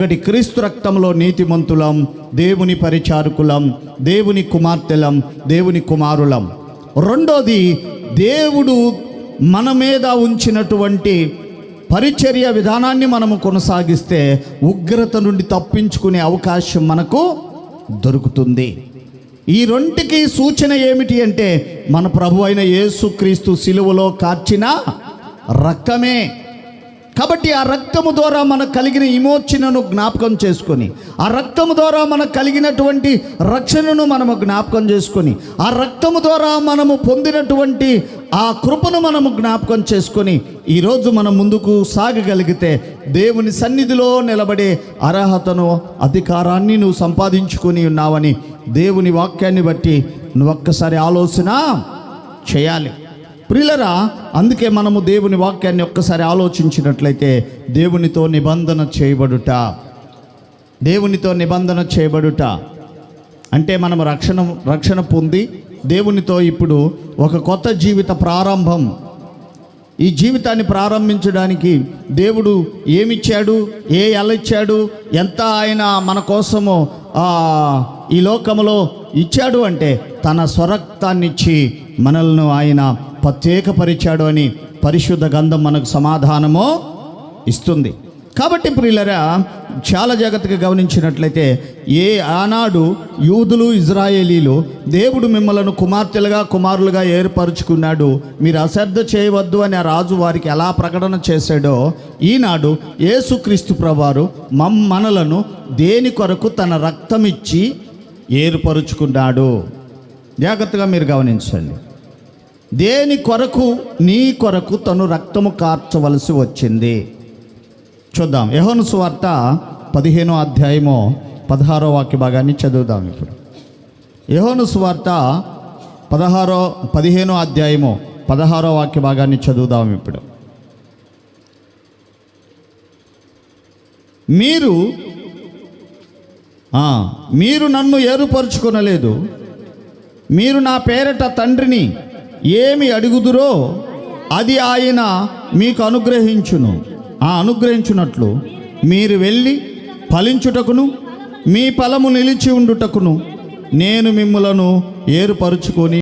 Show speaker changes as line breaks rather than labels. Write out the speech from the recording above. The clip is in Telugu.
ఒకటి క్రీస్తు రక్తంలో నీతిమంతులం దేవుని పరిచారకులం దేవుని కుమార్తెలం దేవుని కుమారులం. రెండోది దేవుడు మన మీద ఉంచినటువంటి పరిచర్య విధానాన్ని మనము కొనసాగిస్తే ఉగ్రత నుండి తప్పించుకునే అవకాశం మనకు దొరుకుతుంది. ఈ రెంటికి సూచన ఏమిటి అంటే మన ప్రభు అయిన యేసుక్రీస్తు సిలువలో కార్చిన రక్తమే. కాబట్టి ఆ రక్తము ద్వారా మనకు కలిగిన విమోచనను జ్ఞాపకం చేసుకొని ఆ రక్తము ద్వారా మనకు కలిగినటువంటి రక్షణను మనము జ్ఞాపకం చేసుకొని ఆ రక్తము ద్వారా మనము పొందినటువంటి ఆ కృపను మనము జ్ఞాపకం చేసుకొని ఈరోజు మనం ముందుకు సాగగలిగితే దేవుని సన్నిధిలో నిలబడే అర్హతను అధికారాన్ని నువ్వు సంపాదించుకొని ఉన్నావని దేవుని వాక్యాన్ని బట్టి నువ్వు ఒక్కసారి ఆలోచన చేయాలి. ప్రిలరా అందుకే మనము దేవుని వాక్యాన్ని ఒక్కసారి ఆలోచించినట్లయితే దేవునితో నిబంధన చేయబడుట దేవునితో నిబంధన చేయబడుట. అంటే మనం రక్షణ రక్షణ పొంది దేవునితో ఇప్పుడు ఒక కొత్త జీవిత ప్రారంభం. ఈ జీవితాన్ని ప్రారంభించడానికి దేవుడు ఏమిచ్చాడు ఏ ఎలా ఇచ్చాడు ఎంత ఆయన మన కోసము ఈ లోకములో ఇచ్చాడు అంటే తన స్వరక్తాన్నిచ్చి మనల్ని ఆయన ప్రత్యేకపరిచాడు అని పరిశుద్ధ గంధం మనకు సమాధానము ఇస్తుంది. కాబట్టి ప్రియులరా చాలా జాగ్రత్తగా గమనించినట్లయితే ఏ ఆనాడు యూదులు ఇజ్రాయేలీలు దేవుడు మిమ్మలను కుమార్తెలుగా కుమారులుగా ఏర్పరచుకున్నాడు మీరు అశ్రద్ధ చేయవద్దు అని ఆ రాజు వారికి ఎలా ప్రకటన చేశాడో ఈనాడు యేసుక్రీస్తు ప్రభువారు మమ్ మనలను దేని కొరకు తన రక్తమిచ్చి ఏర్పరుచుకున్నాడు. జాగ్రత్తగా మీరు గమనించండి. దేని కొరకు నీ కొరకు తను రక్తము కార్చవలసి వచ్చింది. చూద్దాం. యహోను సువార్త పదిహేనో అధ్యాయము పదహారో వాక్య భాగాన్ని చదువుదాం ఇప్పుడు. యహోను సువార్త పదహారో పదిహేనో అధ్యాయము పదహారో వాక్య భాగాన్ని చదువుదాం ఇప్పుడు. మీరు మీరు నన్ను ఏరుపరుచుకొనలేదు. మీరు నా పేరట తండ్రిని ఏమి అడుగుదురో అది ఆయన మీకు అనుగ్రహించును. ఆ అనుగ్రహించున్నట్లు మీరు వెళ్ళి ఫలించుటకును మీ ఫలము నిలిచి ఉండుటకును నేను మిమ్మలను ఏర్పరుచుకొని